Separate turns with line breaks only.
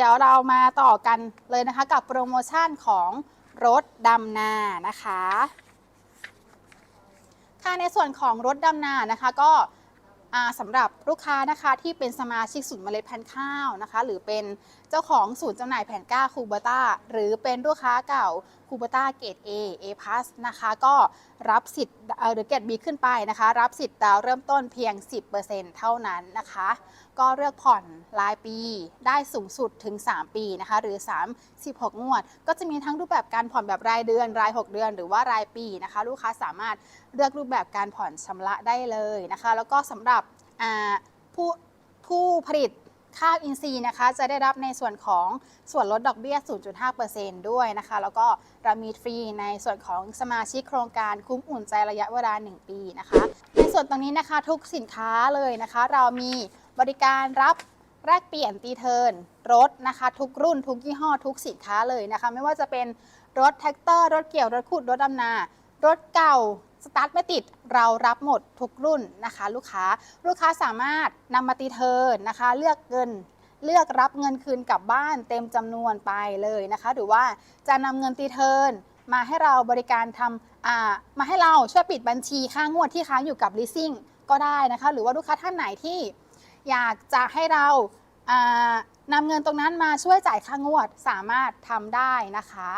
เดี๋ยวเรามาต่อกันเลยนะคะกับโปรโมชั่นของรถดำนานะคะค่ะในส่วนของรถดำนานะคะก็สำหรับลูกค้านะคะที่เป็นสมาชิกศูนย์เมล็ดพันธุ์ข้าวนะคะ หรือเป็นเจ้าของศูนย์จำหน่ายแผ่นกล้าคูเบต้าหรือเป็นลูกค้าเก่า คูเบต้าเกรด A A+ นะคะก็รับสิทธิ์เอ่อหรือเกรด B ขึ้นไปนะคะ รับสิทธิ์ดาวเริ่มต้นเพียง 10%เท่านั้นนะคะ ก็เลือกผ่อนรายปีได้สูงสุดถึง 3 ปีนะคะ หรือ 36 งวด ก็จะมีทั้งรูปแบบการผ่อนแบบรายเดือน ราย 6 เดือน หรือว่ารายปีนะคะ ลูกค้าสามารถเลือกรูปแบบการผ่อนชำระได้เลยนะคะ แล้วก็สำหรับผู้ผู้ผลิต ข้าวอินทรีย์นะคะ จะได้รับในส่วนของส่วนลดดอกเบี้ย 0.5%ด้วยนะคะ แล้วก็เรามีฟรีในส่วนของสมาชิกโครงการคุ้มอุ่นใจระยะเวลา 1 ปีนะคะ ในส่วนตรงนี้นะคะทุกสินค้าเลยนะคะ เรามีบริการรับแลกเปลี่ยนตีเทินรถนะคะ ทุกรุ่นทุกยี่ห้อทุกสินค้าเลยนะคะ ไม่ว่าจะเป็นรถแท็กเตอร์ รถเกี่ยวรถขุดรถดำนา รถเก่า สตาร์ทไม่ติดเรารับหมดทุกรุ่นนะคะ ลูกค้าลูกค้าสามารถนำมาตีเทิร์นนะคะ เลือกเงินเลือกรับเงินคืนกลับบ้านเต็มจำนวนไปเลยนะคะ หรือว่าจะนำเงินตีเทิร์นมาให้เราบริการทำมาให้เราช่วยปิดบัญชีค่างวดที่ค้างอยู่กับ leasing ก็ได้นะคะ หรือว่าลูกค้าท่านไหนที่อยากจะให้เรานำเงินตรงนั้นมาช่วยจ่ายค่างวดสามารถทำได้นะคะ